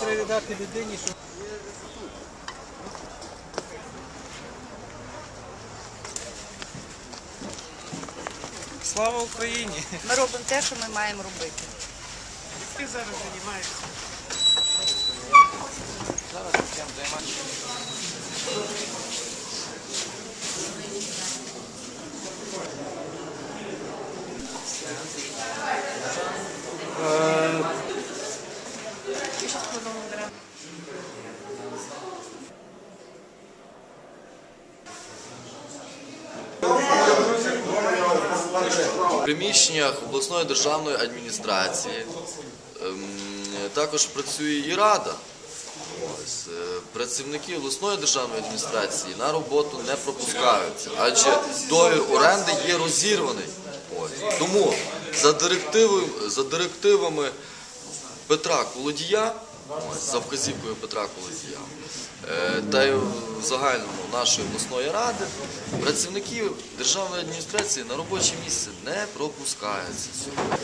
треба дати людині, що Слава Україні! Ми робимо те, що ми маємо робити. Ти зараз займаєшся. В приміщеннях обласної державної адміністрації ем, також працює і рада. Е, працівники обласної державної адміністрації на роботу не пропускаються, адже договір оренди є розірваний. Тому за, директиви, за директивами Петра Колодія, за вказівкою Петра Колодія, е, та й в загальному нашої обласної ради, працівників державної адміністрації на робоче місце не пропускаються сьогодні.